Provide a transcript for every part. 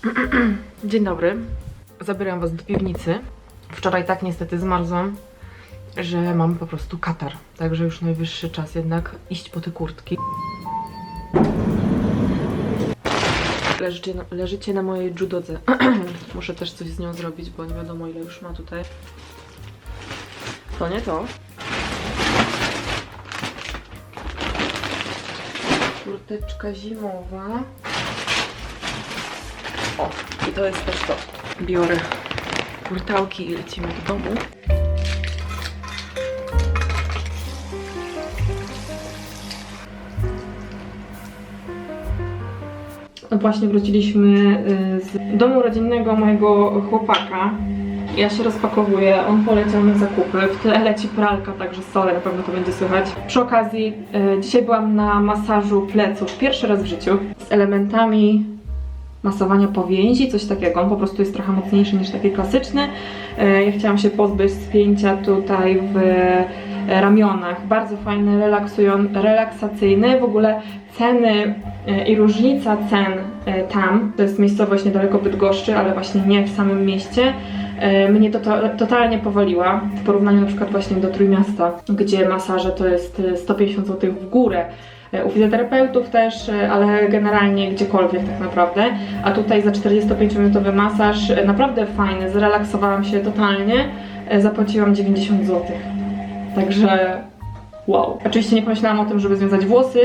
Dzień dobry. Zabieram was do piwnicy. Wczoraj tak niestety zmarzłam, że mam po prostu katar. Także już najwyższy czas jednak iść po te kurtki. Leżycie na, leżycie na mojej judodze. Muszę też coś z nią zrobić, bo nie wiadomo ile już ma tutaj. To nie to. Kurteczka zimowa. I to jest też to. Biorę kurtałki i lecimy do domu. No właśnie wróciliśmy y, z domu rodzinnego mojego chłopaka. Ja się rozpakowuję, on poleciał na zakupy, w tle leci pralka, także sorry, na pewno to będzie słychać. Przy okazji, y, dzisiaj byłam na masażu pleców, pierwszy raz w życiu, z elementami masowania powięzi, coś takiego. On po prostu jest trochę mocniejszy niż taki klasyczny. E, Ja chciałam się pozbyć spięcia tutaj w e, ramionach. Bardzo fajny, relaksacyjny. W ogóle ceny e, i różnica cen tam, to jest miejscowość niedaleko Bydgoszczy, ale właśnie nie w samym mieście, mnie to, to totalnie powaliła w porównaniu na przykład właśnie do Trójmiasta, gdzie masaże to jest e, 150 zł w górę u fizjoterapeutów też, e, ale generalnie gdziekolwiek tak naprawdę. A tutaj za 45-minutowy masaż e, naprawdę fajny, zrelaksowałam się totalnie, e, zapłaciłam 90 zł. Także wow. Oczywiście nie pomyślałam o tym, żeby związać włosy.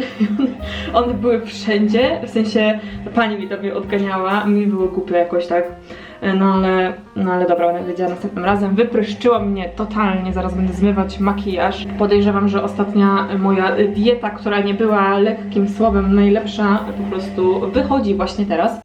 One były wszędzie, w sensie pani mi to mnie odganiała, mi było głupio jakoś tak. E, No ale, no ale dobra, będę wiedziała następnym razem. Wypryszczyła mnie totalnie, zaraz będę zmywać makijaż. Podejrzewam, że ostatnia moja dieta, która nie była lekkim słowem najlepsza, po prostu wychodzi właśnie teraz.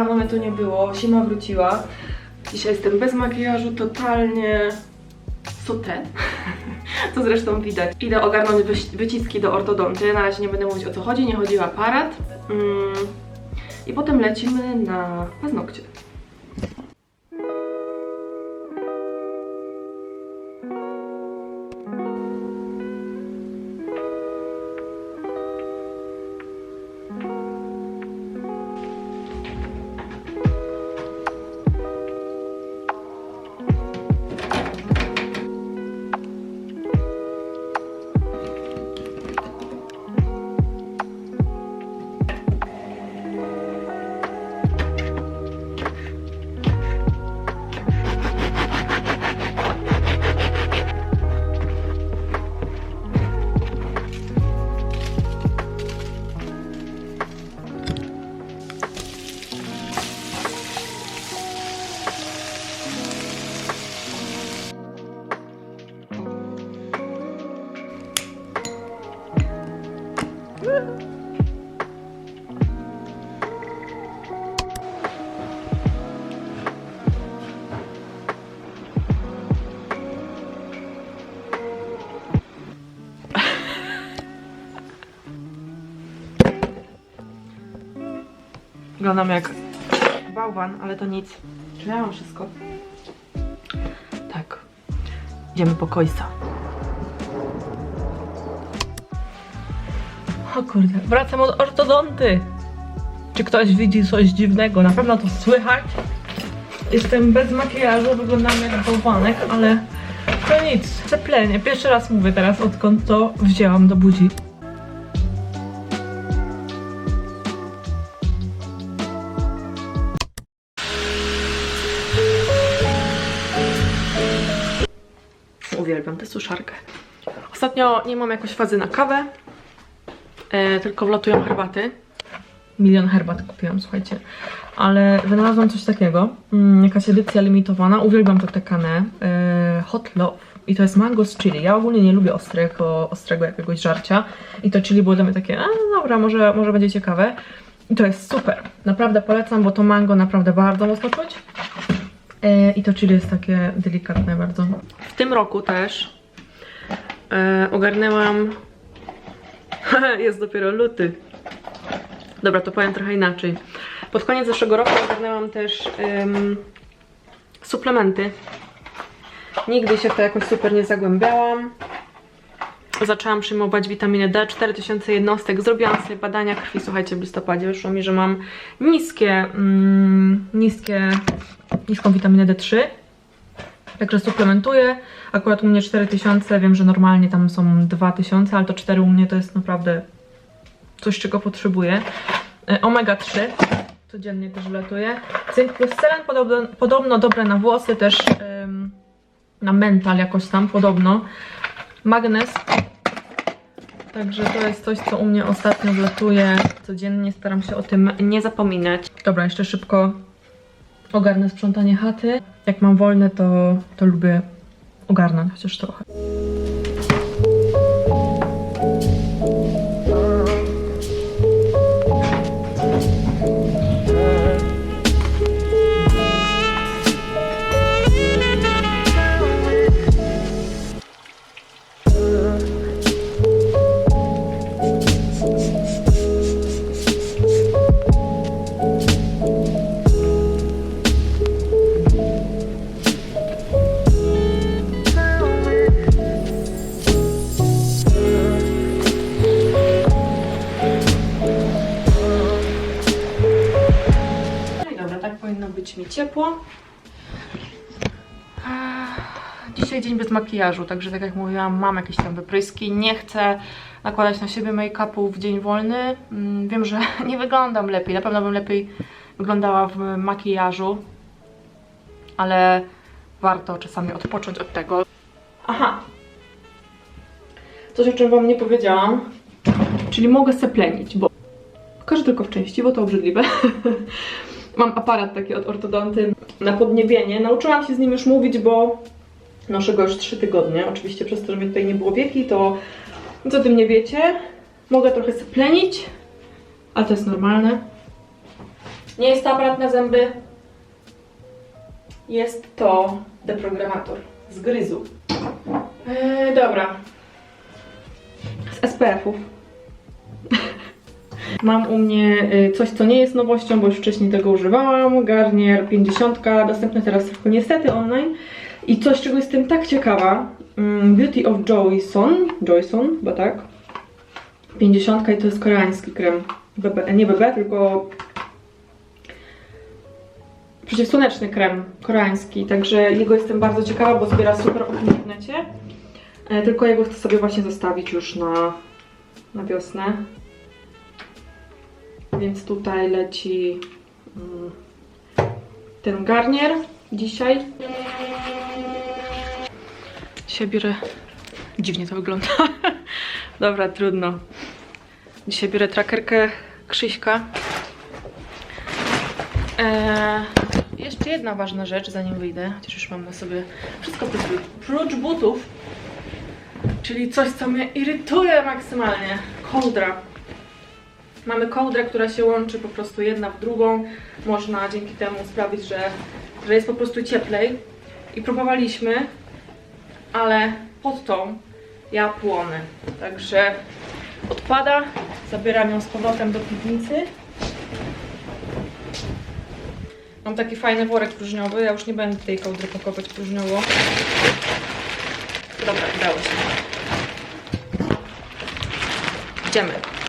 Dawno momentu nie było, zima wróciła. Dzisiaj jestem bez makijażu, totalnie sute. To zresztą widać. Idę ogarnąć wyciski do ortodonty. Na razie nie będę mówić o co chodzi, nie chodzi o aparat. Mm. I potem lecimy na paznokcie. Wyglądam jak bałwan, ale to nic. Czy ja mam wszystko? Tak. Idziemy po końca. O kurde, wracam od ortodonty. Czy ktoś widzi coś dziwnego? Na pewno to słychać. Jestem bez makijażu, wyglądam jak bałwanek, ale to nic. Ceplenie. Pierwszy raz mówię teraz, odkąd to wzięłam do buzi. Ostatnio nie mam jakoś fazy na kawę, e, tylko wlatują herbaty. Milion herbat kupiłam, słuchajcie. Ale wynalazłam coś takiego. Mm, jakaś edycja limitowana. Uwielbiam to tekanę. Yy, hot Love. I to jest mango z chili. Ja ogólnie nie lubię ostrego, ostrego jakiegoś żarcia. I to chili było dla mnie takie, a dobra, może, może będzie ciekawe. I to jest super. Naprawdę polecam, bo to mango naprawdę bardzo mocno czuć. Yy, I to chili jest takie delikatne bardzo. W tym roku też e, ogarnęłam. Jest dopiero luty. Dobra, to powiem trochę inaczej. Pod koniec zeszłego roku ogarnęłam też em, suplementy. Nigdy się w to jakoś super nie zagłębiałam. Zaczęłam przyjmować witaminę D, 4000 jednostek. Zrobiłam sobie badania krwi, słuchajcie, w listopadzie wyszło mi, że mam niskie, mm, niskie, niską witaminę D3. Także suplementuję. Akurat u mnie 4000, wiem, że normalnie tam są 2000, ale to 4 u mnie to jest naprawdę coś, czego potrzebuję. E, Omega 3 codziennie też wlatuję. Cynk plus selen podobno, podobno dobre na włosy, też ym, na mental jakoś tam podobno. Magnez. Także to jest coś, co u mnie ostatnio wlatuje codziennie. Staram się o tym nie zapominać. Dobra, jeszcze szybko ogarnę sprzątanie chaty. Jak mam wolne, to, to lubię ogarnąć chociaż trochę. Dzień bez makijażu, także tak jak mówiłam, mam jakieś tam wypryski. Nie chcę nakładać na siebie make-upu w dzień wolny. Mm, Wiem, że nie wyglądam lepiej. Na pewno bym lepiej wyglądała w makijażu, ale warto czasami odpocząć od tego. Aha. Coś, o czym Wam nie powiedziałam, czyli mogę seplenić, bo Pokażę tylko w części, bo to obrzydliwe. Mam aparat taki od ortodonty na podniebienie. Nauczyłam się z nim już mówić, bo noszę go już 3 tygodnie. Oczywiście przez to, że mnie tutaj nie było wieki, to nic o tym nie wiecie. Mogę trochę seplenić, ale to jest normalne. Nie jest to aparat na zęby. Jest to deprogramator z gryzu. Eee, dobra. Z SPF-ów. Mam u mnie y, coś, co nie jest nowością, bo już wcześniej tego używałam. Garnier 50, dostępny teraz tylko niestety online. I coś, czego jestem tak ciekawa. mm, Beauty of Joyson, Joyson, bo tak. 50 i to jest koreański krem. BB, nie BB, tylko przeciwsłoneczny krem koreański. Także jego jestem bardzo ciekawa, bo zbiera super w internecie. E, Tylko jego chcę sobie właśnie zostawić już na, na wiosnę. Więc tutaj leci mm, ten garnier dzisiaj. Dzisiaj biorę... Dziwnie to wygląda. Dobra, trudno. Dzisiaj biorę trackerkę Krzyśka. Eee, jeszcze jedna ważna rzecz, zanim wyjdę, chociaż już mam na sobie wszystko prócz, butów, czyli coś, co mnie irytuje maksymalnie. Kołdra. Mamy kołdrę, która się łączy po prostu jedna w drugą. Można dzięki temu sprawić, że, że jest po prostu cieplej. I próbowaliśmy, ale pod tą ja płonę. Także odpada. Zabieram ją z powrotem do piwnicy. Mam taki fajny worek próżniowy. Ja już nie będę tej kołdry pakować próżniowo. Dobra, udało się. Idziemy.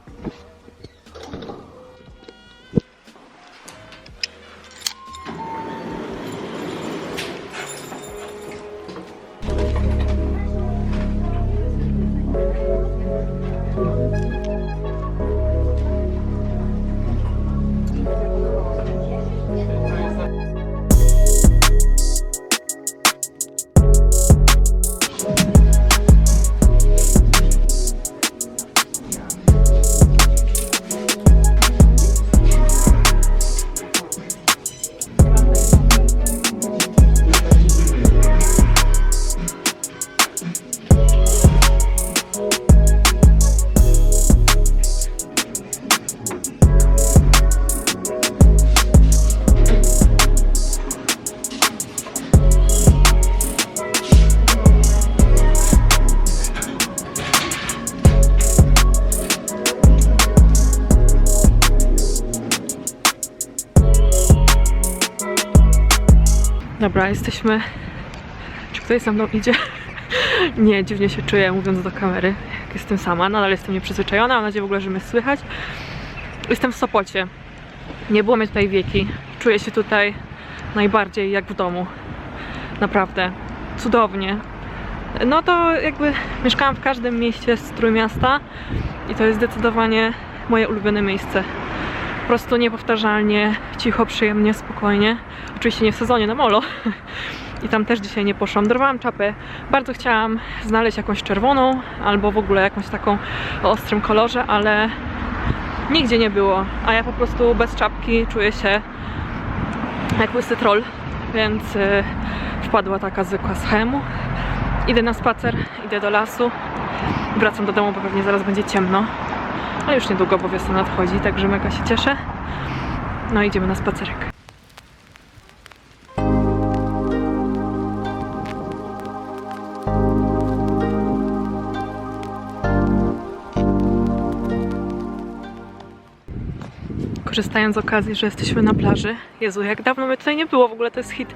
Dobra, jesteśmy. Czy ktoś za mną idzie? Nie, dziwnie się czuję mówiąc do kamery, jak jestem sama. Nadal jestem nieprzyzwyczajona, mam nadzieję w ogóle, że mnie słychać. Jestem w Sopocie. Nie było mnie tutaj wieki. Czuję się tutaj najbardziej jak w domu. Naprawdę. Cudownie. No to jakby mieszkałam w każdym mieście z Trójmiasta i to jest zdecydowanie moje ulubione miejsce. Po prostu niepowtarzalnie, cicho, przyjemnie, spokojnie. Oczywiście nie w sezonie na molo. I tam też dzisiaj nie poszłam. Dorwałam czapę. Bardzo chciałam znaleźć jakąś czerwoną albo w ogóle jakąś taką o ostrym kolorze, ale nigdzie nie było. A ja po prostu bez czapki czuję się jak łysy troll, więc y, wpadła taka zwykła z chemu. Idę na spacer, idę do lasu. Wracam do domu, bo pewnie zaraz będzie ciemno. Ale już niedługo, bo wiosna nadchodzi, także mega się cieszę. No idziemy na spacerek. Korzystając z okazji, że jesteśmy na plaży. Jezu, jak dawno mnie tutaj nie było, w ogóle to jest hit,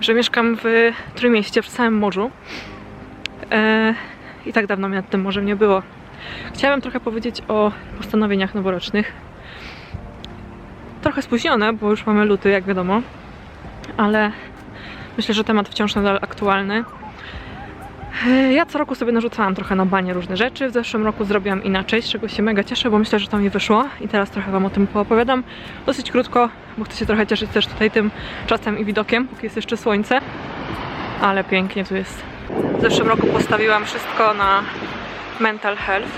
że mieszkam w Trójmieście, w samym morzu. E, I tak dawno mnie nad tym morzem nie było. Chciałabym trochę powiedzieć o postanowieniach noworocznych. Trochę spóźnione, bo już mamy luty, jak wiadomo, ale myślę, że temat wciąż nadal aktualny. Ja co roku sobie narzucałam trochę na banie różne rzeczy. W zeszłym roku zrobiłam inaczej, z czego się mega cieszę, bo myślę, że to mi wyszło i teraz trochę Wam o tym poopowiadam. Dosyć krótko, bo chcę się trochę cieszyć też tutaj tym czasem i widokiem, póki jest jeszcze słońce. Ale pięknie tu jest. W zeszłym roku postawiłam wszystko na mental health.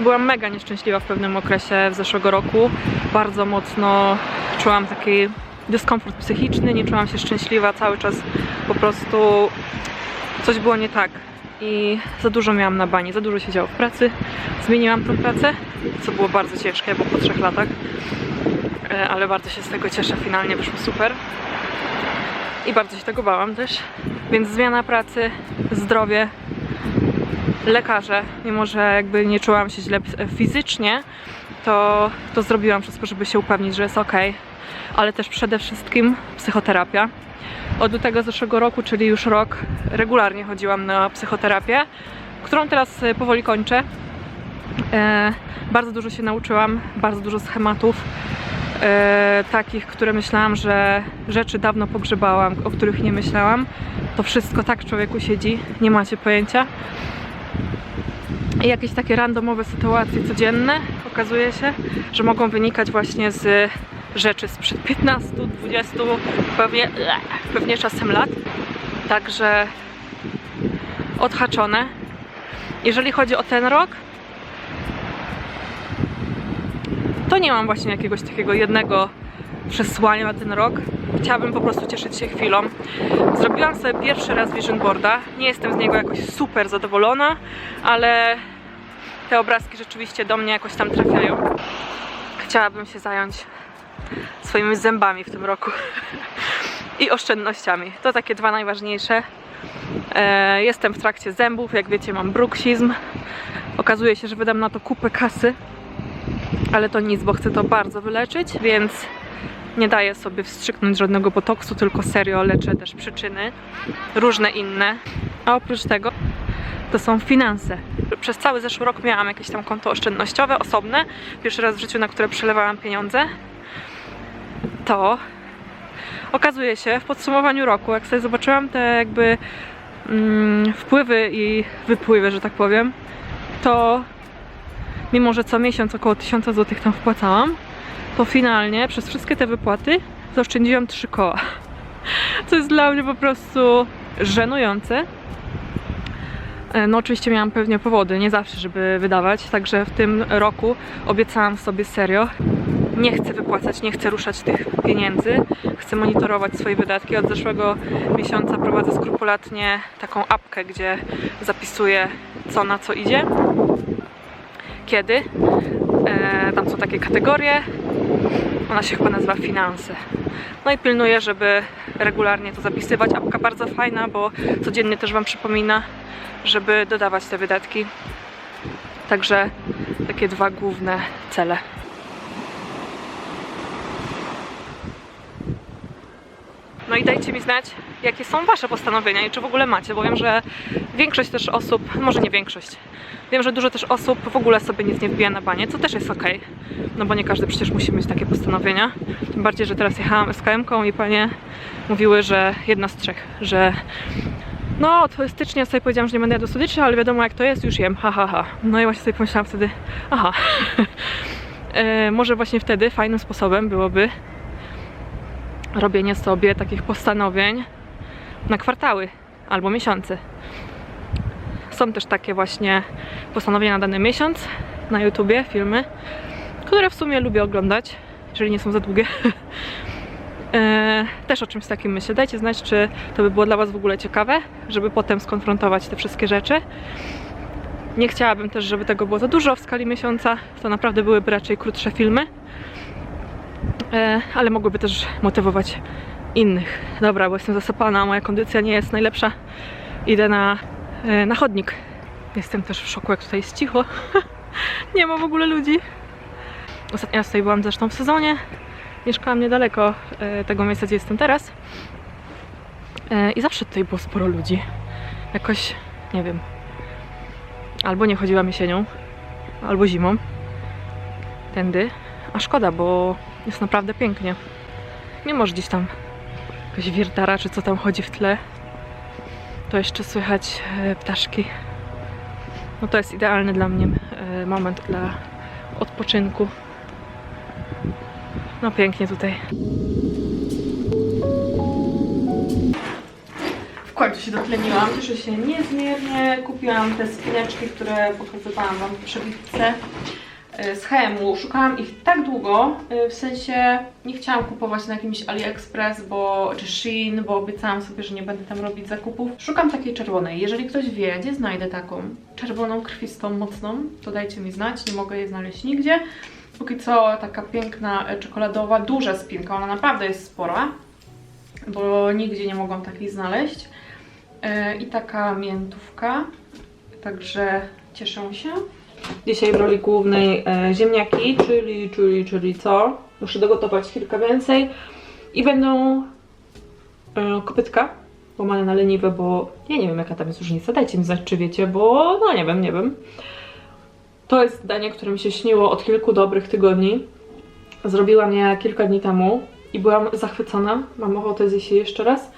Byłam mega nieszczęśliwa w pewnym okresie w zeszłego roku. Bardzo mocno czułam taki dyskomfort psychiczny, nie czułam się szczęśliwa cały czas. Po prostu coś było nie tak. I za dużo miałam na bani, za dużo się działo w pracy. Zmieniłam tę pracę, co było bardzo ciężkie, bo po trzech latach. E, Ale bardzo się z tego cieszę, finalnie wyszło super. I bardzo się tego bałam też. Więc zmiana pracy, zdrowie, lekarze, mimo że jakby nie czułam się źle fizycznie, to, to zrobiłam wszystko, żeby się upewnić, że jest ok. Ale też przede wszystkim psychoterapia. Od lutego zeszłego roku, czyli już rok, regularnie chodziłam na psychoterapię, którą teraz e, powoli kończę. E, bardzo dużo się nauczyłam, bardzo dużo schematów, e, takich, które myślałam, że rzeczy dawno pogrzebałam, o których nie myślałam. To wszystko tak człowieku siedzi, nie macie pojęcia. Jakieś takie randomowe sytuacje codzienne okazuje się, że mogą wynikać właśnie z rzeczy sprzed 15, 20, pewnie, pewnie czasem lat. Także odhaczone. Jeżeli chodzi o ten rok, to nie mam właśnie jakiegoś takiego jednego przesłania na ten rok. Chciałabym po prostu cieszyć się chwilą. Zrobiłam sobie pierwszy raz vision boarda. Nie jestem z niego jakoś super zadowolona, ale te obrazki rzeczywiście do mnie jakoś tam trafiają. Chciałabym się zająć swoimi zębami w tym roku i oszczędnościami. To takie dwa najważniejsze. E, jestem w trakcie zębów, jak wiecie mam bruksizm. Okazuje się, że wydam na to kupę kasy, ale to nic, bo chcę to bardzo wyleczyć, więc nie daję sobie wstrzyknąć żadnego botoksu, tylko serio leczę też przyczyny, różne inne. A oprócz tego to są finanse. Przez cały zeszły rok miałam jakieś tam konto oszczędnościowe, osobne. Pierwszy raz w życiu, na które przelewałam pieniądze. To okazuje się w podsumowaniu roku, jak sobie zobaczyłam te jakby mm, wpływy i wypływy, że tak powiem, to mimo, że co miesiąc około 1000 zł tam wpłacałam, to finalnie przez wszystkie te wypłaty zaoszczędziłam 3 koła. Co jest dla mnie po prostu żenujące. E, No oczywiście miałam pewnie powody, nie zawsze, żeby wydawać, także w tym roku obiecałam sobie serio. Nie chcę wypłacać, nie chcę ruszać tych pieniędzy. Chcę monitorować swoje wydatki. Od zeszłego miesiąca prowadzę skrupulatnie taką apkę, gdzie zapisuję co na co idzie, kiedy. E, tam są takie kategorie. Ona się chyba nazywa finanse. No i pilnuję, żeby regularnie to zapisywać. Apka bardzo fajna, bo codziennie też Wam przypomina, żeby dodawać te wydatki. Także takie dwa główne cele. No i dajcie mi znać, jakie są Wasze postanowienia i czy w ogóle macie, bo wiem, że większość też osób, może nie większość, wiem, że dużo też osób w ogóle sobie nic nie wbija na banie, co też jest okej, no bo nie każdy przecież musi mieć takie postanowienia. Tym bardziej, że teraz jechałam SKM-ką i panie mówiły, że jedna z trzech, że no, od stycznia sobie powiedziałam, że nie będę jadła słodyczy, ale wiadomo jak to jest, już jem, ha, ha, ha. No i właśnie sobie pomyślałam wtedy, aha, e, może właśnie wtedy fajnym sposobem byłoby robienie sobie takich postanowień na kwartały albo miesiące. Są też takie właśnie postanowienia na dany miesiąc na YouTubie, filmy, które w sumie lubię oglądać, jeżeli nie są za długie. E, też o czymś takim myślę. Dajcie znać, czy to by było dla Was w ogóle ciekawe, żeby potem skonfrontować te wszystkie rzeczy. Nie chciałabym też, żeby tego było za dużo w skali miesiąca. To naprawdę byłyby raczej krótsze filmy, e, ale mogłyby też motywować innych. Dobra, bo jestem zasypana, moja kondycja nie jest najlepsza. Idę na, e, na chodnik. Jestem też w szoku, jak tutaj jest cicho. nie ma w ogóle ludzi. Ostatni raz tutaj byłam zresztą w sezonie. Mieszkałam niedaleko e, tego miejsca, gdzie jestem teraz. E, I zawsze tutaj było sporo ludzi. Jakoś, nie wiem. Albo nie chodziłam jesienią, albo zimą. Tędy. A szkoda, bo jest naprawdę pięknie. Nie może gdzieś tam jakaś wiertara, czy co tam chodzi w tle. To jeszcze słychać e, ptaszki. No to jest idealny dla mnie e, moment dla odpoczynku. No pięknie tutaj. W końcu się dotleniłam, cieszę się niezmiernie. Kupiłam te spineczki, które pokazywałam Wam w przebitce z HM-u. Szukałam ich tak długo, e, w sensie nie chciałam kupować na jakimś AliExpress bo, czy Shein, bo obiecałam sobie, że nie będę tam robić zakupów. Szukam takiej czerwonej. Jeżeli ktoś wie, gdzie znajdę taką czerwoną, krwistą, mocną, to dajcie mi znać. Nie mogę jej znaleźć nigdzie. Póki co taka piękna e, czekoladowa, duża spinka, ona naprawdę jest spora, bo nigdzie nie mogłam takiej znaleźć. E, I taka miętówka, także cieszę się. Dzisiaj w roli głównej e, ziemniaki, czyli, czyli, czyli co? Muszę dogotować kilka więcej i będą e, kopytka łamane na leniwe, bo ja nie wiem jaka tam jest różnica, dajcie mi znać czy wiecie, bo no nie wiem, nie wiem. To jest danie, które mi się śniło od kilku dobrych tygodni. Zrobiłam je kilka dni temu i byłam zachwycona. Mam ochotę zjeść je jeszcze raz.